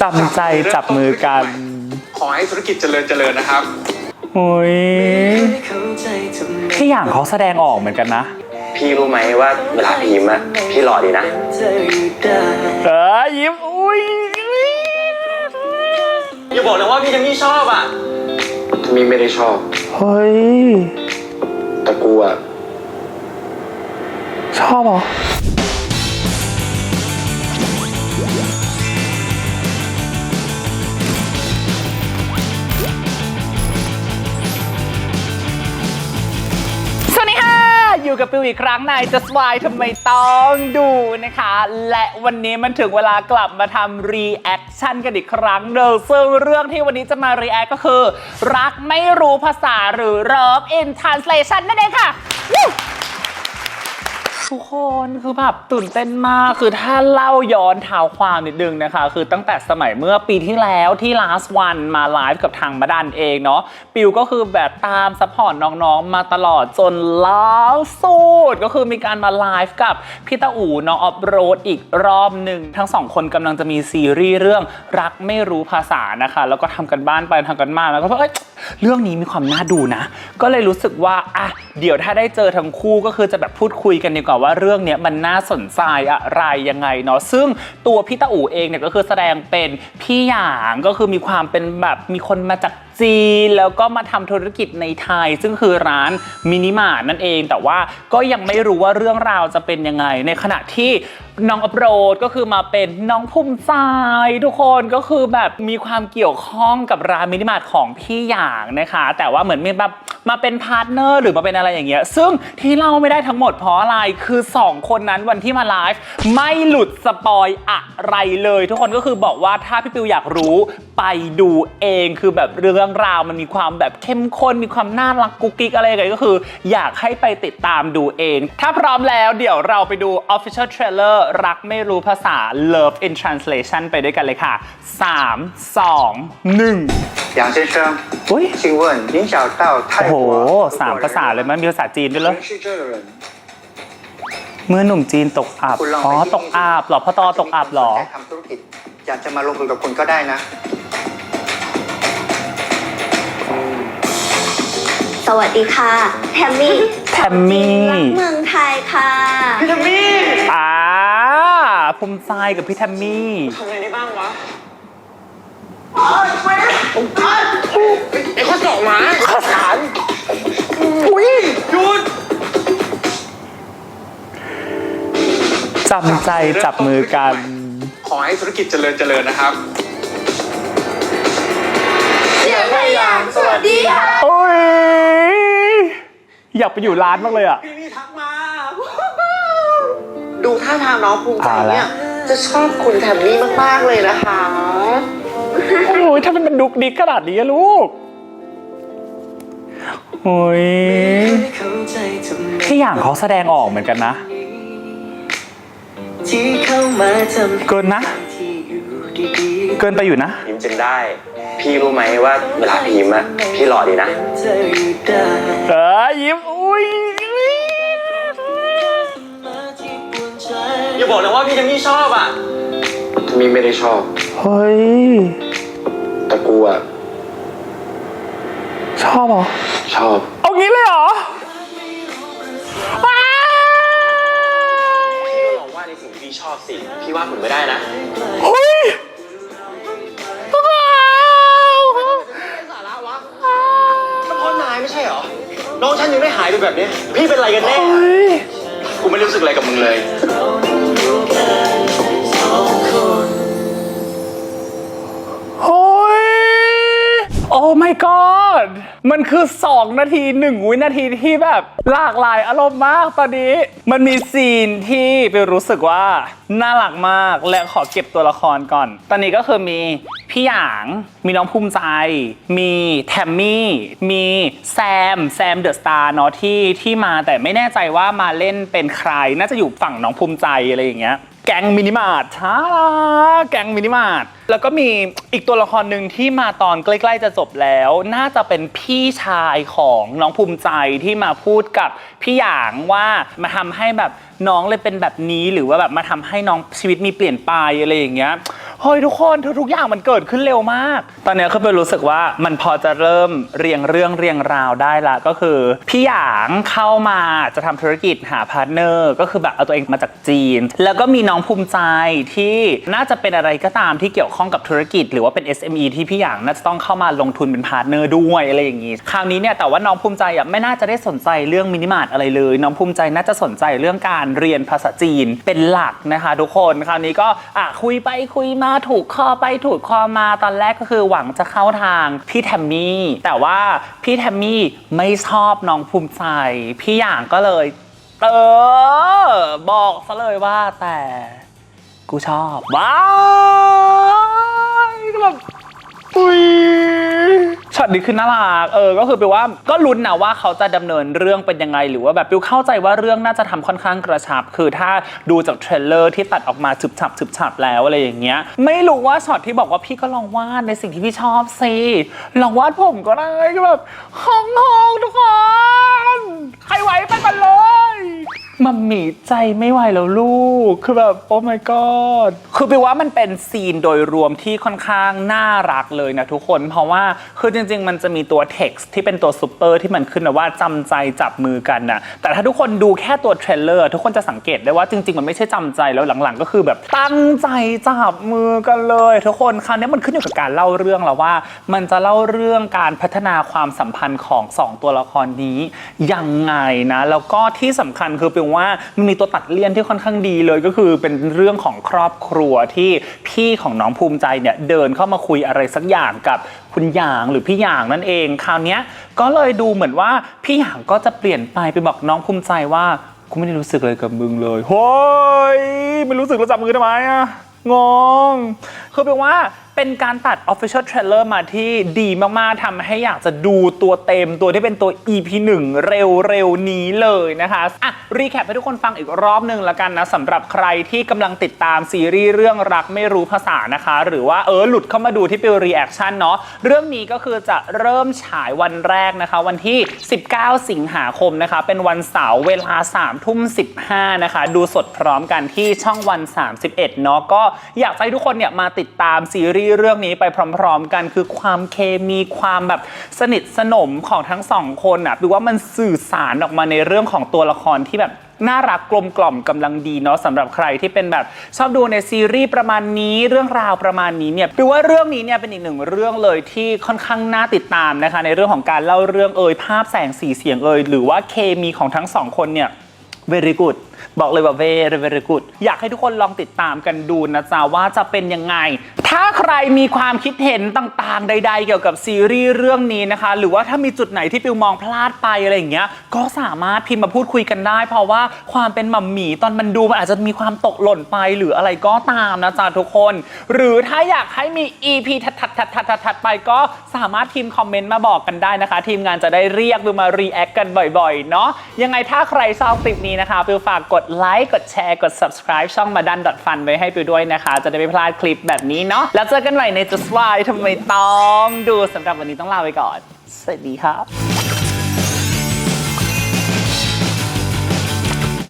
จำใจจับมือกัน ขอให้ธุรกิจเจริญเจริญนะครับโอ้ยพี่อย่างเขาแสดงออกเหมือนกันนะ พี่รู้ไหมว่าเวลาพิมพ์อะพี่หล่อดีนะ เออยิ้มอุ้ยอุ๊ยอย่าบอกนะว่าพี่จะไม่ชอบอะมีไม่ได้ชอบ เฮ้ยแต่กูอะชอบเหรอ กับปิวอีกครั้งใน Just Why ทำไมต้องดูนะคะ และวันนี้มันถึงเวลากลับมาทำรีแอคชั่นกันอีกครั้งเดิมซึ่งเรื่องที่วันนี้จะมารีแอคก็คือ รักไม่รู้ภาษาหรือ Love in Translation นั่นเองค่ะ ทุกคนคือแบบตื่นเต้นมากคือถ้าเล่าย้อนเท้าความนิดนึงนะคะ คือตั้งแต่สมัยเมื่อปีที่แล้วที่ last one มาไลฟ์กับทางมาดันเองเนาะปิวก็คือแบบตามซัพพอร์ตน้องๆ มาตลอดจนล่าสุดก็คือมีการมาไลฟ์กับพี่ตาอู่น้องออฟโรดอีกรอบหนึ่งทั้งสองคนกำลังจะมีซีรีส์เรื่องรักไม่รู้ภาษานะคะ แล้วก็ทำกันบ้านไปทำกันมาแล้วก็เอ้ย เรื่องนี้มีความน่าดูนะ ก็เลยรู้สึกว่าอะเดี๋ยวถ้าได้เจอทั้งคู่ก็คือจะแบบพูดคุยกันดีกว่าว่าเรื่องนี้มันน่าสนใจอะไรยังไงเนาะซึ่งตัวพี่ตาอู่เองเนี่ยก็คือแสดงเป็นพี่หยางก็คือมีความเป็นแบบมีคนมาจาก จีน แล้วก็มาทำธุรกิจในไทย ซึ่งคือร้านมินิมาร์นั่นเอง แต่ว่าก็ยังไม่รู้ว่าเรื่องราวจะเป็นยังไง ในขณะที่น้องอัปโรดก็คือมาเป็นน้องภูมิใจทุกคนก็คือแบบมีความเกี่ยวข้องกับร้านมินิมาร์ทของพี่หยางนะคะ แต่ว่าเหมือนมีแบบมาเป็นพาร์ทเนอร์หรือมาเป็นอะไรอย่างเงี้ยซึ่งที่เล่าไม่ได้ทั้งหมดเพราะอะไรคือ 2 คนนั้นวันที่มาไลฟ์ไม่หลุดสปอยอะไรเลย ทุกคนก็คือบอกว่าถ้าพี่ปิวอยากรู้ไปดูเองคือแบบเรื่องรองราวมันมีความแบบเข้มข้นมีความน่ารักกุ๊กกิ๊กอะไรก็คือ อยากให้ไปติดตามดูเอง ถ้าพร้อมแล้วเดี๋ยวเราไปดู Official Trailer รักไม่รู้ภาษา Love in Translation ไปด้วยกันเลยค่ะ 3 2 1อย่างเช่นเชิงอุ้ยชิงเวินยิงเฉาเต้าโอ้โหสามภาษาเลยมั้มีภาษาจีนด้วยเหรอเมื่อหนุ่มจีนตกอับอ๋อตกอับหรอพ่อตอตกอับหรออยากจะมาลงทุนกับคุณก็ได้นะ วัสดีค่ะแทมมี่แทมมี่รักเมืองไทยค่ะพี่ทำมี่อ่าภูมิใจกับพี่แทมมี่ทำอะไรได้บ้างวะไอ้ข้อสองหมาข้อสามอุ้ยหยุดจำใจจับมือกัน ขอให้ธุรกิจเจริญเจริญนะครับ เสียงพยางสวัสดีค่ะโอ้ยอยากไปอยู่ร้านมากเลยอะ พี่นี่ทักมา ดูท่าทางน้องภูมิใจเอาละเนี่ย จะชอบคุณแทมมี่มาก ๆ เลยนะคะ โอ้ยถ้ามันดุกดิกขนาดนี้อะลูก โอ้ยพี่อย่างเขาแสดงออกเหมือนกันนะ ที่เข้ามาทำเกินนะที่อยู่ดีเกินไปอยู่นะพิมพ์จนได้ พี่รู้ไหมว่าเวลาพิมพ์อะพี่หล่อดีนะๆเธออยู่ได้เออยิ้มอุ้ยอุ๊ยมาที่ปวดใจอย่าบอกนะว่าพี่จะไม่ชอบอะมีไม่ได้ชอบ เฮ้ย แต่กูอะชอบเหรอ ชอบ เอางี้เลยเหรอว้ายพี่ก็ลองว่าในสิ่งที่พี่ชอบสิ พี่ว่าผมไม่ได้นะ เฮ้ย ไปแบบนี้ พี่เป็นอะไรกันแน่ กูไม่รู้สึกอะไรกับมึงเลย โอ้ย โอ้ my god มันคือ 2 นาที 1 วินาทีที่แบบหลากหลายอารมณ์มากตอนนี้ มันมีซีนที่ไปรู้สึกว่า น่ารักมากและขอเก็บตัวละครก่อน ตอนนี้ก็คือมี พี่หยาง มีน้องภูมิใจ มีแทมมี่ มีแซม แซมเดอะสตาร์เนาะที่ที่มาแต่ไม่แน่ใจว่ามาเล่นเป็นใคร น่าจะอยู่ฝั่งน้องภูมิใจอะไรอย่างเงี้ย แก๊งมินิมาร์ทช้าแก๊งมินิมาร์ทแล้วก็มีอีกตัวละครหนึ่งที่มาตอนใกล้ๆจะจบแล้ว น่าจะเป็นพี่ชายของน้องภูมิใจที่มาพูดกับพี่หยางว่ามาทำให้แบบน้องเลยเป็นแบบนี้หรือว่าแบบมาทำให้น้องชีวิตมีเปลี่ยนไปอะไรอย่างเงี้ย เฮ้ยทุกคนทุกๆอย่างมันเกิดขึ้นเร็วมาก ตอนเนี้ยคือเป็นรู้สึกว่ามันพอจะเริ่มเรียงเรื่องเรียงราวได้ละก็คือ พี่หยางเข้ามาจะทำธุรกิจหาพาร์ทเนอร์ก็คือแบบเอาตัวเองมาจากจีน แล้วก็มีน้องภูมิใจที่น่าจะเป็นอะไรก็ตามที่เกี่ยวข้องกับธุรกิจ หรือว่าเป็น SME ที่พี่หยางน่าจะต้องเข้ามาลงทุนเป็นพาร์ทเนอร์ด้วยอะไรอย่างงี้คราวนี้เนี่ยแต่ว่าน้องภูมิใจอะไม่น่าจะได้สนใจเรื่องมินิมาร์ทอะไรเลย น้องภูมิใจน่าจะสนใจเรื่องการเรียนภาษาจีนเป็นหลักนะคะ ทุกคนคราวนี้ก็อะคุยไปคุยมาถูกคอไปถูกคอมาตอนแรกก็คือหวังจะเข้าทางพี่แทมมี่ แต่ว่าพี่แทมมี่ไม่ชอบน้องภูมิใจ พี่หยางก็เลย เออ บอกซะเลยว่าแต่ กูชอบว้ายก็แบบอุ้ย ช็อตนี้คือน่ารักเออก็คือแปลว่าก็ลุ้นนะว่าเขาจะดำเนินเรื่องเป็นยังไง หรือว่าแบบปิวเข้าใจว่าเรื่องน่าจะทำค่อนข้างกระชับ คือถ้าดูจากเทรลเลอร์ที่ตัดออกมาฉึบฉับฉึบฉับแล้วอะไรอย่างเงี้ยไม่รู้ว่าช็อตที่บอกว่าพี่ก็ลองวาดในสิ่งที่พี่ชอบสิลองวาดผมก็ได้ก็แบบห้องห้องทุกคนใครไหวไปกันเลย มัมมี่ใจไม่ไหวแล้วลูก คือแบบ โอ้ my god คือแปลว่ามันเป็นซีนโดยรวมที่ค่อนข้างน่ารักเลยนะทุกคน เพราะว่าคือจริง ๆ มันจะมีตัว text ที่เป็นตัวซูเปอร์ที่มันขึ้นมาว่าจำใจจับมือกันนะแต่ถ้าทุกคนดูแค่ตัวเทรลเลอร์ทุกคนจะสังเกตได้ว่าจริง ๆ มันไม่ใช่จำใจแล้วหลังๆ ก็คือแบบตั้งใจจับมือกันเลย ทุกคนคราวนี้มันขึ้นอยู่กับการเล่าเรื่องแล้วว่า มันจะเล่าเรื่องการพัฒนาความสัมพันธ์ของสองตัวละครนี้ยังไงนะแล้วก็ที่สำคัญคือเป็นว่ามันมีตัวตัดเลี่ยนที่ค่อนข้างดีเลยก็คือเป็นเรื่องของครอบครัวที่พี่ของน้องภูมิใจเนี่ยเดินเข้ามาคุยอะไรสักอย่างกับคุณหยางหรือพี่หยางนั่นเอง คราวนี้ก็เลยดูเหมือนว่าพี่หยางก็จะเปลี่ยนไปไปบอกน้องภูมิใจว่ากูไม่ได้รู้สึกอะไรกับมึงเลยโฮ้ยไม่รู้สึกแล้วจับมือทำไมอะงงคือแปลว่า เป็นการตัด Official Trailer มาที่ดีมากๆทำให้อยากจะดูตัวเต็มตัวที่เป็นตัว EP 1 เร็วๆ นี้เลยนะคะอะรีแคปให้ทุกคนฟังอีกรอบหนึ่งละกันนะสำหรับใครที่กำลังติดตามซีรีส์เรื่องรักไม่รู้ภาษานะคะ หรือว่าเออหลุดเข้ามาดูที่เป็นรีแอคชั่นเนาะเรื่องนี้ก็คือจะเริ่มฉายวันแรกนะคะ วันที่ 19 สิงหาคมนะคะ เป็นวันเสาร์เวลา3ทุ่ม15นะคะ ดูสดพร้อมกันที่ช่องวัน 31เนาะก็อยากให้ทุกคนเนี่ยมาติดตามซีรีส์เรื่องนี้ไปพร้อมๆกันคือความเคมีความแบบสนิทสนมของทั้งสองคนอะดูว่ามันสื่อสารออกมาในเรื่องของตัวละครที่แบบน่ารักกลมกล่อมกำลังดีเนาะสำหรับใครที่เป็นแบบชอบดูในซีรีส์ประมาณนี้เรื่องราวประมาณนี้เนี่ยดูว่าเรื่องนี้เนี่ยเป็นอีกหนึ่งเรื่องเลยที่ค่อนข้างน่าติดตามนะคะ ในเรื่องของการเล่าเรื่องเอ่ยภาพแสงสีเสียงเอ่ยหรือว่าเคมีของทั้งสองคนเนี่ย very good บอกเลยว่า very very good อยากให้ทุกคนลองติดตามกันดูนะจ๊ะว่าจะเป็นยังไง ถ้าใครมีความคิดเห็นต่างๆ ใด ๆ เกี่ยวกับซีรีส์เรื่องนี้นะคะ หรือว่าถ้ามีจุดไหนที่ปิวมองพลาดไปอะไรอย่างเงี้ย ก็สามารถพิมพ์มาพูดคุยกันได้ เพราะว่าความเป็นหมัมหมี่ตอนมันดูมันอาจจะมีความตกหล่นไปหรืออะไรก็ตามนะจ๊ะทุกคน หรือถ้าอยากให้มี EP ถัดๆๆๆๆไปก็สามารถพิมพ์คอมเมนต์มาบอกกันได้นะคะ ทีมงานจะได้เรียกปิวมารีแอคกันบ่อยๆเนาะยังไงถ้าใครชอบคลิปนี้นะคะปิวฝากกดไลค์กดแชร์กด subscribe ช่องมาดันฟันไว้ให้ปิวด้วยนะคะ จะได้ไม่พลาดคลิปแบบนี้เนาะแล้วเจอกันใหม่ใน Just Why ทำไมต้องดูสำหรับวันนี้ต้องลาไปก่อน สวัสดีครับ